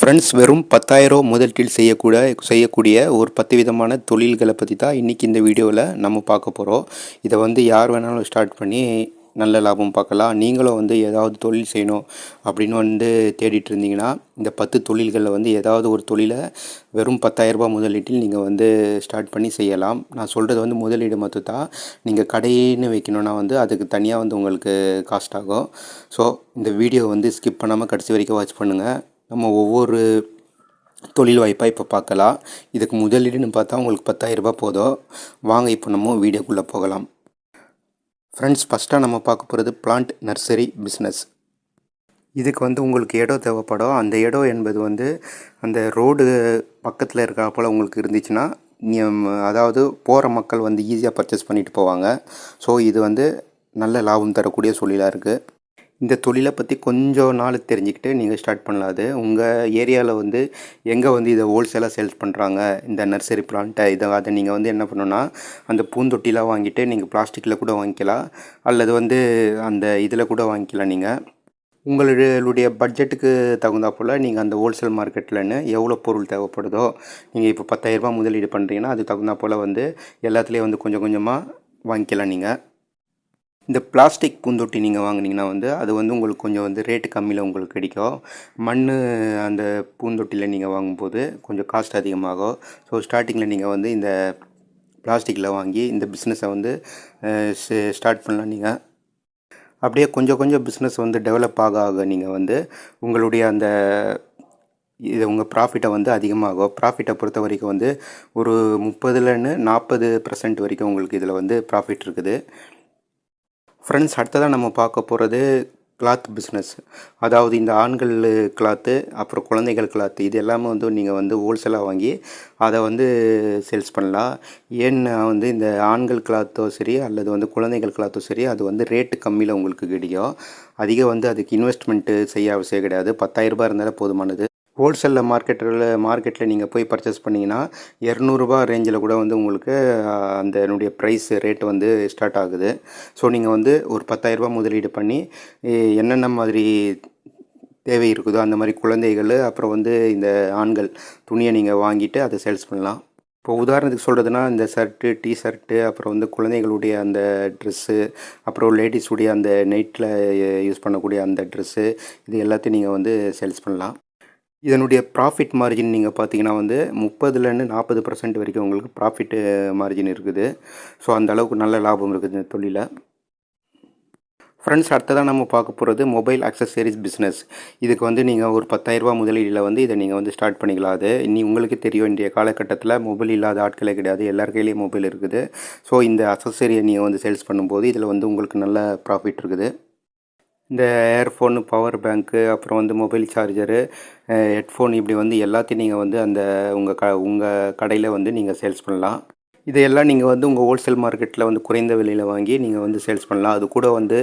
Friends வெறும் பத்தாயிரம் முதலீட்டில் செய்யக்கூட செய்யக்கூடிய ஒரு பத்து விதமான தொழில்களை பற்றி தான் இன்றைக்கி இந்த வீடியோவில் நம்ம பார்க்க போகிறோம் இதை வந்து யார் வேணாலும் ஸ்டார்ட் பண்ணி நல்ல லாபம் பார்க்கலாம். நீங்களும் வந்து ஏதாவது தொழில் செய்யணும் அப்படின்னு வந்து தேடிட்டு இருந்தீங்கன்னா இந்த பத்து தொழில்களில் வந்து ஏதாவது ஒரு தொழிலை வெறும் பத்தாயிரரூபா முதலீட்டில் நீங்கள் வந்து ஸ்டார்ட் பண்ணி செய்யலாம். நான் சொல்கிறது வந்து முதலீடு மட்டும் தான். நீங்கள் கடைன்னு வைக்கணுன்னா வந்து அதுக்கு தனியாக வந்து உங்களுக்கு காஸ்ட் ஆகும். ஸோ இந்த வீடியோ வந்து ஸ்கிப் பண்ணாமல் கடைசி வரைக்கும் வாட்ச் பண்ணுங்கள் நம்ம ஒவ்வொரு தொழில் வாய்ப்பாக இப்போ பார்க்கலாம் இதுக்கு முதலீடுன்னு பார்த்தா உங்களுக்கு பத்தாயிரரூபா போதும். வாங்க இப்போ நம்ம வீடியோக்குள்ளே போகலாம். ஃப்ரெண்ட்ஸ் ஃபஸ்ட்டாக நம்ம பார்க்க போகிறது பிளான்ட் நர்சரி பிஸ்னஸ் இதுக்கு வந்து உங்களுக்கு இடம் தேவைப்படும். அந்த இடம் என்பது வந்து அந்த ரோடு பக்கத்தில் இருக்கிற போல் உங்களுக்கு இருந்துச்சுன்னா நீ- அதாவது போகிற மக்கள் வந்து ஈஸியாக பர்ச்சேஸ் பண்ணிட்டு போவாங்க. ஸோ இது வந்து நல்ல லாபம் தரக்கூடிய தொழிலாக இருக்குது இந்த தொழிலை பற்றி கொஞ்சம் நாள் தெரிஞ்சுக்கிட்டு நீங்கள் ஸ்டார்ட் பண்ணலாம். அது உங்கள் ஏரியாவில் வந்து எங்கே வந்து இதை ஹோல்சேலாக சேல்ஸ் பண்ணுறாங்க இந்த நர்சரி பிளான்ட்டை இதை அதை நீங்கள் வந்து என்ன பண்ணணும்னா அந்த பூந்தொட்டிலாம் வாங்கிட்டு நீங்கள் பிளாஸ்டிக்கில் கூட வாங்கிக்கலாம். அல்லது வந்து அந்த இதில் கூட வாங்கிக்கலாம் நீங்கள் உங்களுடைய பட்ஜெட்டுக்கு தகுந்தா போல் நீங்கள் அந்த ஹோல்சேல் மார்க்கெட்லன்னு எவ்வளோ பொருள் தேவைப்படுதோ நீங்கள் இப்போ பத்தாயிரரூபா முதலீடு பண்ணுறீங்கன்னா அது தகுந்தாப்போல் வந்து எல்லாத்துலேயும் வந்து கொஞ்சம் கொஞ்சமாக வாங்கிக்கலாம் நீங்கள் இந்த பிளாஸ்டிக் பூந்தொட்டி நீங்கள் வாங்குனீங்கன்னா வந்து அது வந்து உங்களுக்கு கொஞ்சம் வந்து ரேட்டு கம்மியில் உங்களுக்கு கிடைக்கும். மண் அந்த பூந்தொட்டியில் நீங்கள் வாங்கும்போது கொஞ்சம் காஸ்ட் அதிகமாகும். ஸோ ஸ்டார்டிங்கில் நீங்கள் வந்து இந்த பிளாஸ்டிக்கில் வாங்கி இந்த பிஸ்னஸை வந்து ஸ்டார்ட் பண்ணலாம் நீங்கள் அப்படியே கொஞ்சம் கொஞ்சம் பிஸ்னஸ் வந்து டெவலப் ஆக ஆக நீங்கள் வந்து உங்களுடைய அந்த இது உங்கள் ப்ராஃபிட்டை வந்து அதிகமாகும். ப்ராஃபிட்டை பொறுத்த வரைக்கும் வந்து ஒரு முப்பதுலன்னு நாற்பது பர்சன்ட் வரைக்கும் உங்களுக்கு இதில் வந்து ப்ராஃபிட் இருக்குது. ஃப்ரெண்ட்ஸ் அடுத்ததாக நம்ம பார்க்க போகிறது கிளாத் பிஸ்னஸ் அதாவது இந்த ஆண்கள் கிளாத்து அப்புறம் குழந்தைகள் கிளாத்து இது எல்லாமே வந்து நீங்கள் வந்து ஹோல்சேலாக வாங்கி அதை வந்து சேல்ஸ் பண்ணலாம். ஏன்னா வந்து இந்த ஆண்கள் கிளாத்தோ சரி அல்லது வந்து குழந்தைகள் கிளாத்தோ சரி அது வந்து ரேட்டு கம்மியில் உங்களுக்கு கிடைக்கும். அதிகம் வந்து அதுக்கு இன்வெஸ்ட்மெண்ட்டு செய்ய அவசியம் கிடையாது. பத்தாயிரரூபா இருந்தாலே போதுமானது. ஹோல்சேலில் மார்க்கெட்டில் மார்க்கெட்டில் நீங்கள் போய் பர்ச்சேஸ் பண்ணிங்கன்னா இரநூறுபா ரேஞ்சில் கூட வந்து உங்களுக்கு அந்த என்னுடைய ப்ரைஸ் ரேட் வந்து ஸ்டார்ட் ஆகுது. ஸோ நீங்கள் வந்து ஒரு பத்தாயிரரூபா முதலீடு பண்ணி என்னென்ன மாதிரி தேவை இருக்குதோ அந்த மாதிரி குழந்தைகள் அப்புறம் வந்து இந்த ஆண்கள் துணியை நீங்கள் வாங்கிட்டு அதை சேல்ஸ் பண்ணலாம். இப்போ உதாரணத்துக்கு சொல்கிறதுனா இந்த ஷர்ட்டு டி ஷர்ட்டு அப்புறம் வந்து குழந்தைகளுடைய அந்த ட்ரெஸ்ஸு அப்புறம் லேடிஸுடைய அந்த நைட்டில் யூஸ் பண்ணக்கூடிய அந்த ட்ரெஸ்ஸு இது எல்லாத்தையும் நீங்கள் வந்து சேல்ஸ் பண்ணலாம். இதனுடைய ப்ராஃபிட் மார்ஜின் நீங்கள் பார்த்தீங்கன்னா வந்து முப்பதுலேருந்து நாற்பது பர்சன்ட் வரைக்கும் உங்களுக்கு ப்ராஃபிட்டு மார்ஜின் uh, இருக்குது. ஸோ அந்த அளவுக்கு நல்ல லாபம் இருக்குது இந்த தொழிலில் ஃப்ரெண்ட்ஸ் அடுத்ததாக நம்ம பார்க்க போகிறது மொபைல் அக்சசரிஸ் பிஸ்னஸ் இதுக்கு வந்து நீங்கள் ஒரு பத்தாயிரரூபா முதலீடில் வந்து இதை நீங்கள் வந்து ஸ்டார்ட் பண்ணிக்கலாம். அது இனி உங்களுக்கு தெரியும் இன்றைய காலகட்டத்தில் மொபைல் இல்லாத ஆட்களே கிடையாது. எல்லார் கையிலேயும் மொபைல் இருக்குது. ஸோ இந்த அக்சசரியை நீங்கள் வந்து சேல்ஸ் பண்ணும்போது இதில் வந்து உங்களுக்கு நல்ல ப்ராஃபிட் இருக்குது. இந்த ஏர்ஃபோனு பவர் பேங்க்கு அப்புறம் வந்து மொபைல் சார்ஜரு ஹெட்ஃபோன் இப்படி வந்து எல்லாத்தையும் நீங்கள் வந்து அந்த உங்கள் க உங்கள் கடையில் வந்து நீங்கள் சேல்ஸ் பண்ணலாம். இதையெல்லாம் நீங்கள் வந்து உங்கள் ஹோல்சேல் மார்க்கெட்டில் வந்து குறைந்த விலையில் வாங்கி நீங்கள் வந்து சேல்ஸ் பண்ணலாம். அது கூட வந்து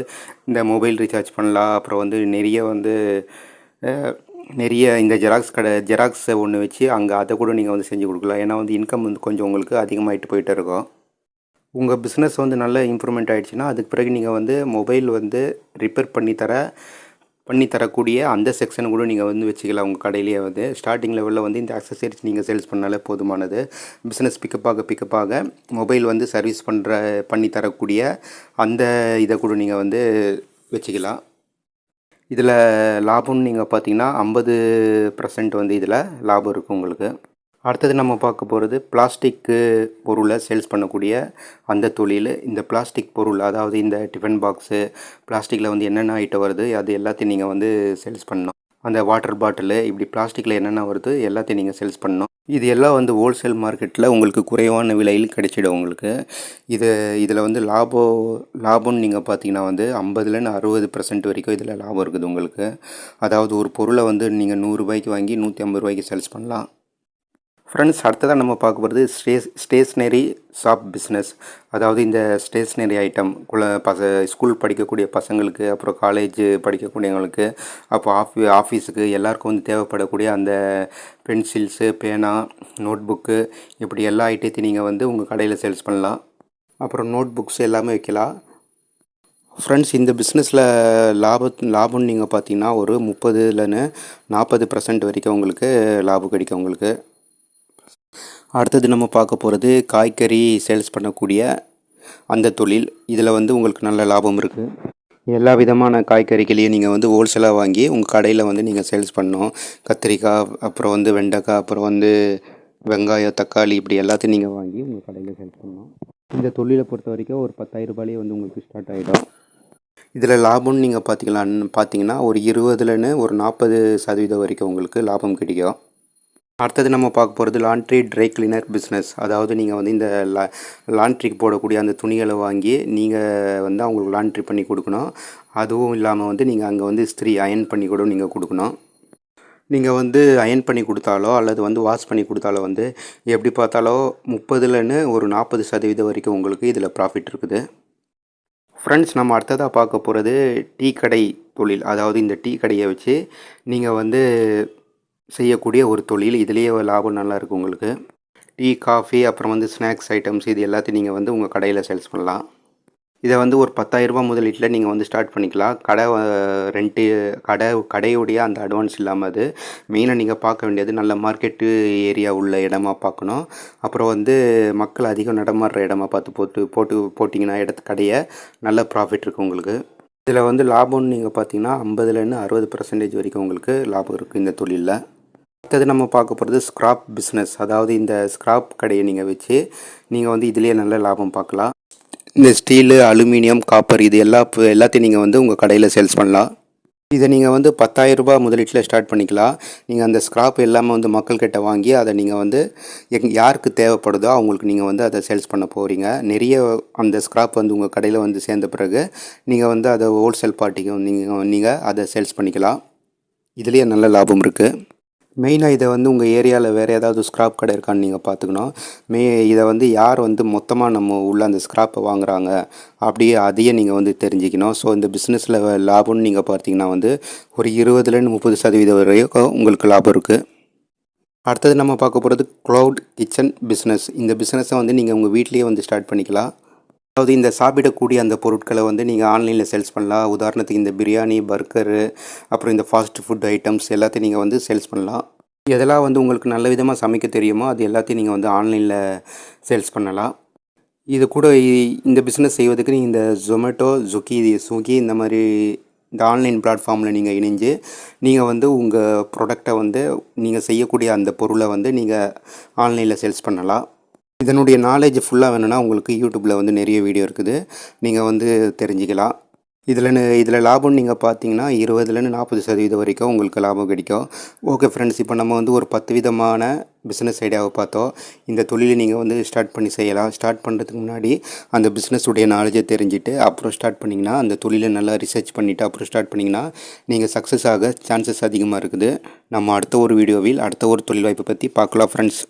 இந்த மொபைல் ரீசார்ஜ் பண்ணலாம். அப்புறம் வந்து நிறைய வந்து நிறைய இந்த ஜெராக்ஸ் கடை ஜெராக்ஸை ஒன்று வச்சு அங்கே அதை கூட நீங்கள் வந்து செஞ்சு கொடுக்கலாம். ஏன்னா வந்து இன்கம் வந்து கொஞ்சம் உங்களுக்கு அதிகமாகிட்டு போயிட்டு இருக்கும். உங்கள் பிஸ்னஸ் வந்து நல்ல இம்ப்ரூவ்மெண்ட் ஆகிடுச்சின்னா அதுக்கு பிறகு நீங்கள் வந்து மொபைல் வந்து ரிப்பேர் பண்ணி தர பண்ணி தரக்கூடிய அந்த செக்ஷன் கூட நீங்கள் வந்து வச்சுக்கலாம். உங்கள் கடையிலேயே வந்து ஸ்டார்டிங் லெவலில் வந்து இந்த அக்சசரிஸ் நீங்கள் சேல்ஸ் பண்ணாலே போதுமானது. பிஸ்னஸ் பிக்கப்பாக பிக்கப்பாக மொபைல் வந்து சர்வீஸ் பண்ணுற பண்ணி தரக்கூடிய அந்த இதை கூட நீங்கள் வந்து வச்சுக்கலாம். இதில் லாபம்னு நீங்கள் பார்த்தீங்கன்னா ஐம்பது பர்சன்ட் வந்து இதில் லாபம் இருக்குது உங்களுக்கு. அடுத்தது நம்ம பார்க்க போகிறது பிளாஸ்டிக்கு பொருளை சேல்ஸ் பண்ணக்கூடிய அந்த தொழில். இந்த பிளாஸ்டிக் பொருள் அதாவது இந்த டிஃபன் பாக்ஸு பிளாஸ்டிக்கில் வந்து என்னென்ன ஐட்டம் வருது அது எல்லாத்தையும் நீங்கள் வந்து சேல்ஸ் பண்ணணும். அந்த வாட்டர் பாட்டிலு இப்படி பிளாஸ்டிக்கில் என்னென்ன வருது எல்லாத்தையும் நீங்கள் சேல்ஸ் பண்ணணும். இது எல்லாம் வந்து ஹோல்சேல் மார்க்கெட்டில் உங்களுக்கு குறைவான விலையில் கிடைச்சிடும் உங்களுக்கு. இது இதில் வந்து லாபம் லாபம்னு நீங்கள் பார்த்தீங்கன்னா வந்து ஐம்பதுலேருந்து அறுபது பர்சன்ட் வரைக்கும் இதில் லாபம் இருக்குது உங்களுக்கு. அதாவது ஒரு பொருளை வந்து நீங்கள் நூறுரூபாய்க்கு வாங்கி நூற்றி ஐம்பது ரூபாய்க்கு சேல்ஸ் பண்ணலாம். ஃப்ரெண்ட்ஸ் அடுத்ததாக நம்ம பார்க்க போகிறது ஸ்டே ஸ்டேஷ்னரி ஷாப் பிஸ்னஸ். அதாவது இந்த ஸ்டேஷ்னரி ஐட்டம் குல பச ஸ்கூல் படிக்கக்கூடிய பசங்களுக்கு அப்புறம் காலேஜ் படிக்கக்கூடியவங்களுக்கு அப்போ ஆஃபி ஆஃபீஸுக்கு எல்லாருக்கும் வந்து தேவைப்படக்கூடிய அந்த பென்சில்ஸு பேனா நோட் புக்கு இப்படி எல்லா ஐட்டத்தையும் நீங்கள் வந்து உங்கள் கடையில் சேல்ஸ் பண்ணலாம். அப்புறம் நோட் புக்ஸ் எல்லாமே வைக்கலாம். ஃப்ரெண்ட்ஸ் இந்த பிஸ்னஸில் லாப லாபம்னு நீங்கள் பார்த்தீங்கன்னா ஒரு முப்பதுலன்னு நாற்பது பர்சன்ட் வரைக்கும் உங்களுக்கு லாபம் கிடைக்கும் உங்களுக்கு. அடுத்தது நம்ம பார்க்க போகிறது காய்கறி சேல்ஸ் பண்ணக்கூடிய அந்த தொழில். இதில் வந்து உங்களுக்கு நல்ல லாபம் இருக்குது எல்லா விதமான காய்கறிகளையும் நீங்கள் வந்து ஹோல்சேலாக வாங்கி உங்கள் கடையில் வந்து நீங்கள் சேல்ஸ் பண்ணணும். கத்திரிக்காய் அப்புறம் வந்து வெண்டைக்காய் அப்புறம் வந்து வெங்காயம் தக்காளி இப்படி எல்லாத்தையும் நீங்கள் வாங்கி உங்கள் கடையில் சேல்ஸ் பண்ணணும். இந்த தொழிலை பொறுத்த வரைக்கும் ஒரு பத்தாயிரம் ரூபாயிலே வந்து உங்களுக்கு ஸ்டார்ட் ஆகிடும் இதில் லாபம்னு நீங்கள் பார்த்தீங்களான்னு பார்த்தீங்கன்னா ஒரு இருபதுலன்னு ஒரு நாற்பது சதவீதம் வரைக்கும் உங்களுக்கு லாபம் கிடைக்கும். அடுத்தது நம்ம பார்க்க போகிறது லாண்ட்ரி ட்ரை கிளீனர் பிஸ்னஸ் அதாவது நீங்கள் வந்து இந்த லா லாண்ட்ரிக்கு போடக்கூடிய அந்த துணிகளை வாங்கி நீங்கள் வந்து அவங்களுக்கு லாண்ட்ரி பண்ணி கொடுக்கணும். அதுவும் இல்லாமல் வந்து நீங்கள் அங்கே வந்து ஸ்திரீ அயன் பண்ணி கூட நீங்கள் கொடுக்கணும். நீங்கள் வந்து அயன் பண்ணி கொடுத்தாலோ அல்லது வந்து வாஷ் பண்ணி கொடுத்தாலோ வந்து எப்படி பார்த்தாலோ முப்பதுலன்னு ஒரு நாற்பது சதவீதம் வரைக்கும் உங்களுக்கு இதில் ப்ராஃபிட் இருக்குது. ஃப்ரெண்ட்ஸ் நம்ம அடுத்ததாக பார்க்க போகிறது டீ கடை தொழில். அதாவது இந்த டீ கடையை வச்சு நீங்கள் வந்து செய்யக்கூடிய ஒரு தொழில். இதுலேயே லாபம் நல்லா இருக்குது உங்களுக்கு. டீ காஃபி அப்புறம் வந்து ஸ்நாக்ஸ் ஐட்டம்ஸ் இது எல்லாத்தையும் நீங்கள் வந்து உங்கள் கடையில் சேல்ஸ் பண்ணலாம். இதை வந்து ஒரு பத்தாயிரரூபா முதலீட்டில் நீங்கள் வந்து ஸ்டார்ட் பண்ணிக்கலாம். கடை ரெண்ட்டு கடை கடையுடைய அந்த அட்வான்ஸ் இல்லாமல் அது. மெயினாக நீங்கள் பார்க்க வேண்டியது நல்ல மார்க்கெட்டு ஏரியா உள்ள இடமா பார்க்கணும். அப்புறம் வந்து மக்கள் அதிகம் நடமாடுற இடமா பார்த்து போட்டு போட்டு போட்டிங்கன்னா இடத்து கடையை நல்ல ப்ராஃபிட் இருக்குது உங்களுக்கு. இதில் வந்து லாபம்னு நீங்கள் பார்த்தீங்கன்னா ஐம்பதுலேருந்து அறுபது பர்சன்டேஜ் வரைக்கும் உங்களுக்கு லாபம் இருக்குது இந்த தொழிலில். அடுத்தது நம்ம பார்க்க போகிறது ஸ்க்ராப் பிஸ்னஸ் அதாவது இந்த ஸ்க்ராப் கடையை நீங்கள் வச்சு நீங்கள் வந்து இதுலேயே நல்ல லாபம் பார்க்கலாம். இந்த ஸ்டீலு அலுமினியம் காப்பர் இது எல்லா எல்லாத்தையும் நீங்கள் வந்து உங்கள் கடையில் சேல்ஸ் பண்ணலாம். இதை நீங்கள் வந்து பத்தாயிரரூபா முதலீட்டில் ஸ்டார்ட் பண்ணிக்கலாம். நீங்கள் அந்த ஸ்க்ராப் எல்லாமே வந்து மக்கள்கிட்ட வாங்கி அதை நீங்கள் வந்து எங் யாருக்கு தேவைப்படுதோ அவங்களுக்கு நீங்கள் வந்து அதை சேல்ஸ் பண்ண போகிறீங்க நிறைய அந்த ஸ்க்ராப் வந்து உங்கள் கடையில் வந்து சேர்ந்த பிறகு நீங்கள் வந்து அதை ஹோல்சேல் பார்ட்டிக்கு நீங்கள் நீங்கள் அதை சேல்ஸ் பண்ணிக்கலாம். இதுலேயே நல்ல லாபம் இருக்குது மெயினாக இதை வந்து உங்கள் ஏரியாவில் வேறு ஏதாவது ஸ்க்ராப் கடை இருக்கான்னு நீங்கள் பார்த்துக்கணும் மே இதை வந்து யார் வந்து மொத்தமாக நம்ம உள்ள அந்த ஸ்க்ராப்பை வாங்குகிறாங்க அப்படியே அதையே நீங்கள் வந்து தெரிஞ்சுக்கணும். ஸோ இந்த பிஸ்னஸில் லாபம்னு நீங்கள் பார்த்தீங்கன்னா வந்து ஒரு இருபதுலேருந்து முப்பது சதவீதம் வரைக்கும் உங்களுக்கு லாபம் இருக்குது அடுத்தது நம்ம பார்க்க போகிறது க்ளவுட் கிச்சன் பிஸ்னஸ் இந்த பிஸ்னஸை வந்து நீங்கள் உங்கள் வீட்லேயே வந்து ஸ்டார்ட் பண்ணிக்கலாம். அதாவது இந்த சாப்பிடக்கூடிய அந்த பொருட்களை வந்து நீங்கள் ஆன்லைனில் சேல்ஸ் பண்ணலாம். உதாரணத்துக்கு இந்த பிரியாணி பர்கரு அப்புறம் இந்த ஃபாஸ்ட் ஃபுட் ஐட்டம்ஸ் எல்லாத்தையும் நீங்கள் வந்து சேல்ஸ் பண்ணலாம். எதெல்லாம் வந்து உங்களுக்கு நல்ல விதமாக சமைக்க தெரியுமோ அது எல்லாத்தையும் நீங்கள் வந்து ஆன்லைனில் சேல்ஸ் பண்ணலாம். இது கூட இந்த பிஸ்னஸ் செய்வதற்கு நீங்கள் இந்த ஜொமேட்டோ ஜுக்கி ஸ்விக்கி இந்த மாதிரி இந்த ஆன்லைன் பிளாட்ஃபார்மில் நீங்கள் இணைஞ்சு நீங்கள் வந்து உங்கள் ப்ராடக்டை வந்து நீங்கள் செய்யக்கூடிய அந்த பொருளை வந்து நீங்கள் ஆன்லைனில் சேல்ஸ் பண்ணலாம். இதனுடைய நாலேஜ் ஃபுல்லாக வேணும்னா உங்களுக்கு யூடியூப்பில் வந்து நிறைய வீடியோ இருக்குது. நீங்கள் வந்து தெரிஞ்சுக்கலாம். இதில் இதில் லாபம் நீங்கள் பார்த்தீங்கன்னா இருபதுலேருந்து நாற்பது சதவீதம் வரைக்கும் உங்களுக்கு லாபம் கிடைக்கும். ஓகே ஃப்ரெண்ட்ஸ் இப்போ நம்ம வந்து ஒரு பத்து விதமான பிஸ்னஸ் ஐடியாவை பார்த்தோம். இந்த தொழிலை நீங்கள் வந்து ஸ்டார்ட் பண்ணி செய்யலாம். ஸ்டார்ட் பண்ணுறதுக்கு முன்னாடி அந்த பிஸ்னஸுடைய நாலேஜை தெரிஞ்சுட்டு அப்புறம் ஸ்டார்ட் பண்ணிங்கன்னா அந்த தொழிலை நல்லா ரிசர்ச் பண்ணிவிட்டு அப்புறம் ஸ்டார்ட் பண்ணிங்கன்னா நீங்கள் சக்ஸஸ் ஆக சான்சஸ் அதிகமாக இருக்குது. நம்ம அடுத்த ஒரு வீடியோவில் அடுத்த ஒரு தொழில் வாய்ப்பை பற்றி பார்க்கலாம் ஃப்ரெண்ட்ஸ்